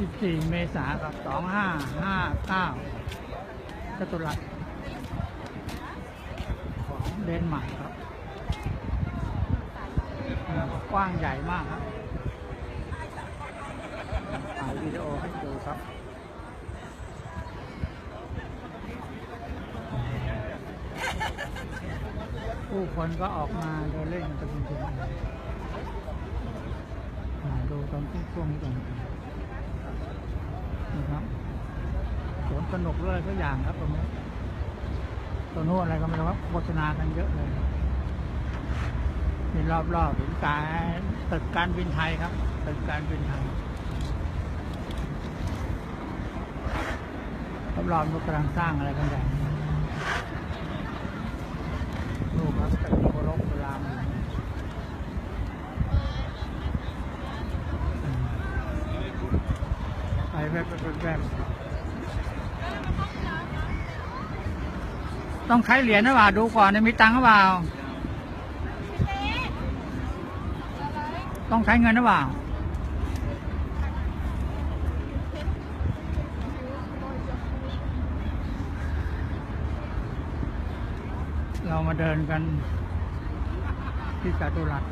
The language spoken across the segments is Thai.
14 เมษายนครับ 2559จตุรัสของเดนมาร์กครับ กว้างใหญ่มากครับถ่ายวิดีโอให้ดูครับผู้คนก็ออกมาเดินเล่นกันเป็นจำนวนมากอ่าดูตอนช่วงนี้ก่อน นะครับสวนสนุกเลยทุกอย่างครับตรงนี้ตัวนู้นอะไรก็ไม่รู้ครับโฆษณากันเยอะเลยมีรอบๆถึงการตึกการบินไทยครับตึกการบินไทยรอบๆนู้นกำลังสร้างอะไรกันใหญ่ลูกครับตึกโครบรามอยู่อืมไปแวบๆแวบๆ ต้องใช้เหรียญหรือเปล่าดูก่อนเนี่ยมีตังค์หรือเปล่า ต้องใช้เงินหรือเปล่าเรามาเดินกันที่จตุรัส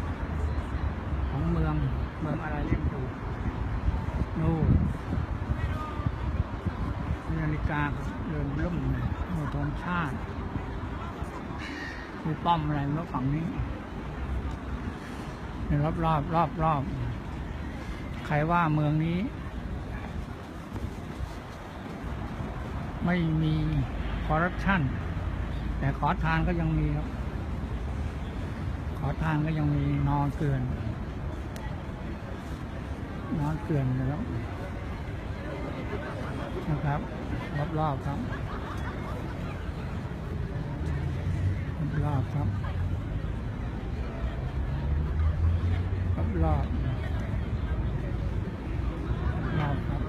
ของเมืองเมืองอะไรเล่นดูนู่น นาฬิกาเดินล่มเลยมีธงชาติมีป้อมอะไรเมื่อฝั่งนี้รอบรอบรอบรอบใครว่าเมืองนี้ ไม่มีคอร์รัปชันแต่ขอทานก็ยังมีครับ ขอทานก็ยังมีนอนเกลือนนอนเกลือนนะครับ นะครับ รอบๆครับรอบๆครับรอบๆรอบครับ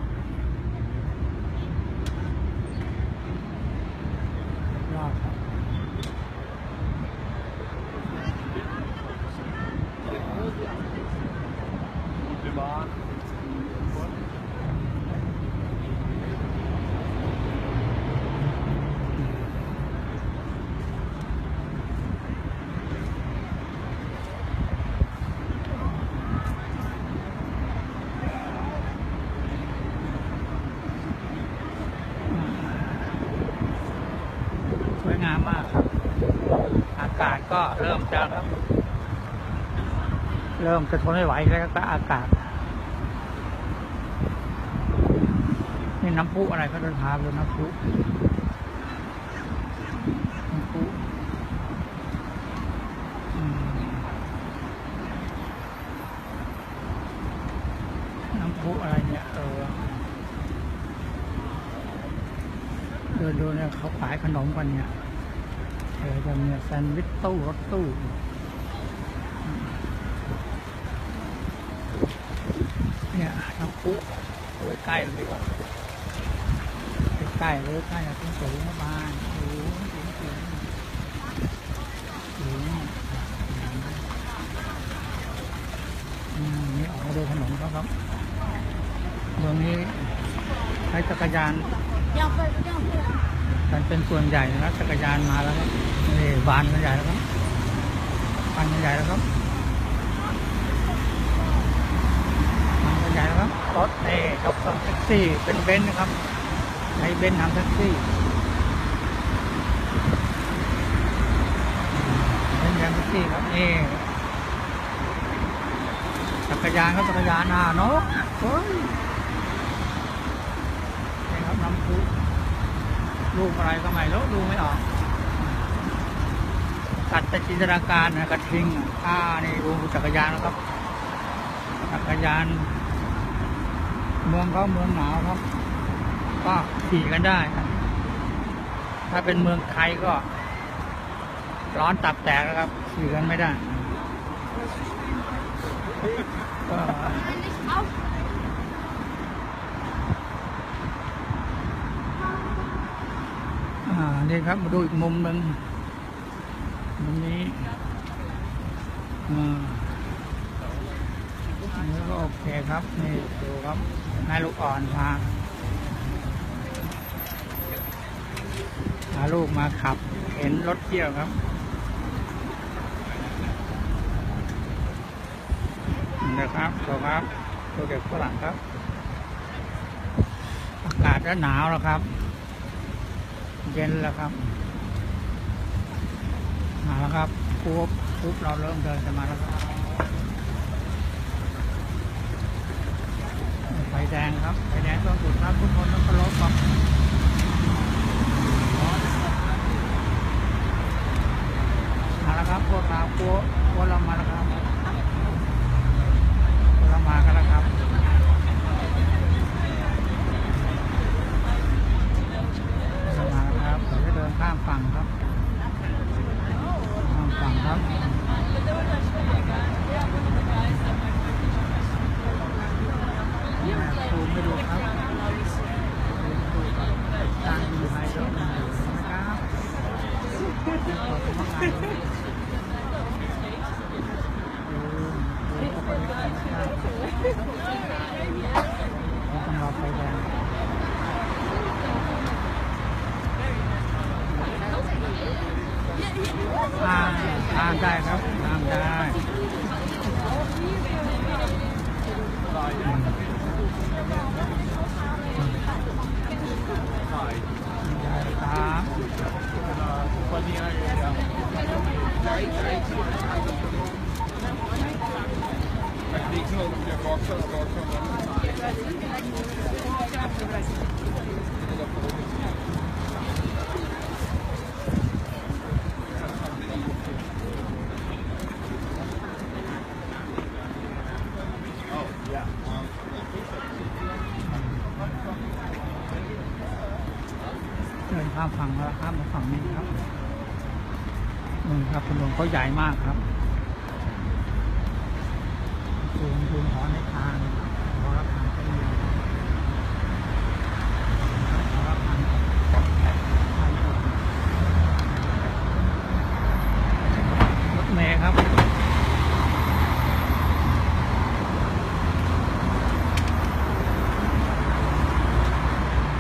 รอบครับ งามมากครับ อากาศก็เริ่มจะเริ่มจะทนไม่ไหวแล้วก็อากาศ นี่น้ำพุอะไรเขาเดินทางเลยน้ำพุน้ำพุน้ำพุอะไรเนี่ยเออเดินดูเนี่ยเขาขายขนมกันเนี่ย เดี๋ยจะมีแซนด์วิชตู้รถตู้เนี่ยน้ำพุใกล้เลยใกล้เลยใกล้จะต้องสูงมากสูงสูงสูงสูงนี่ออกมาดูถนนเขาครับเมืองนี้ใช้จักรยานกันเป็นส่วนใหญ่นะจักรยานมาแล้ว บนี่วานกันใหญ่แล้วครับวานกันใหญ่แล้วครับวานกันใหญ่แล้วครับรถนี่ยกแท็กซี่เป็นเบนซ์นะครับใช้เบนซ์ทำแท็กซี่เป็นซ์ทำแท็กซี่ครับนี่จักรยานครับจักรยานอ่านกเฮ้ยนี่ครับน้ำพุรูปอะไรก็ไม่รู้ดูไม่ออก ตัดจินตนาการนะกระทิงอ่านี่ดูจักรยานนะครับ จักรยาน เมืองเขาเมืองหนาวครับ ก็ขี่กันได้ ถ้าเป็นเมืองไทยก็ ร้อนตับแตกแล้วครับขี่กันไม่ได้ก็อ่านี่ครับมาดูอีกมุมหนึ่ง มุมนี้อ่าแล้วก็เคครับ นี่ดูครับแม่ลูกอ่อนพาพาลูกมาขับ เห็นรถเที่ยวครับนะครับตัวครับตัวเด็กฝรั่งครับ อากาศก็หนาวแล้วครับ เย็นแล้วครับ มาแล้วครับปุ๊บปุ๊บเราเริ่มเดินกันมาแล้วครับไฟแดงครับไฟแดงต้องหยุดครับทุกคนต้องเคารพครับมาแล้วครับพวกเราพวกพวกเรามาแล้วครับพวกเรามากันแล้วครับมาแล้วครับเราจะเดินข้ามฝั่งครับข้ามฝั่งครับแม่ภูมิไม่ดูครับดูครับทางอยู่ไหนเยอะนะครับขอบคุณมากครับดูดูเข้าไปในธรรมชาติต้ องรอไฟแดงทานทานได้ครับทานได้ได้ครับเดิน ข้ามฝั่งแล้วข้ามมาฝั่งนี้ครับนี่ครับถนนก็ใหญ่มากครับ ดูดูหอในทาง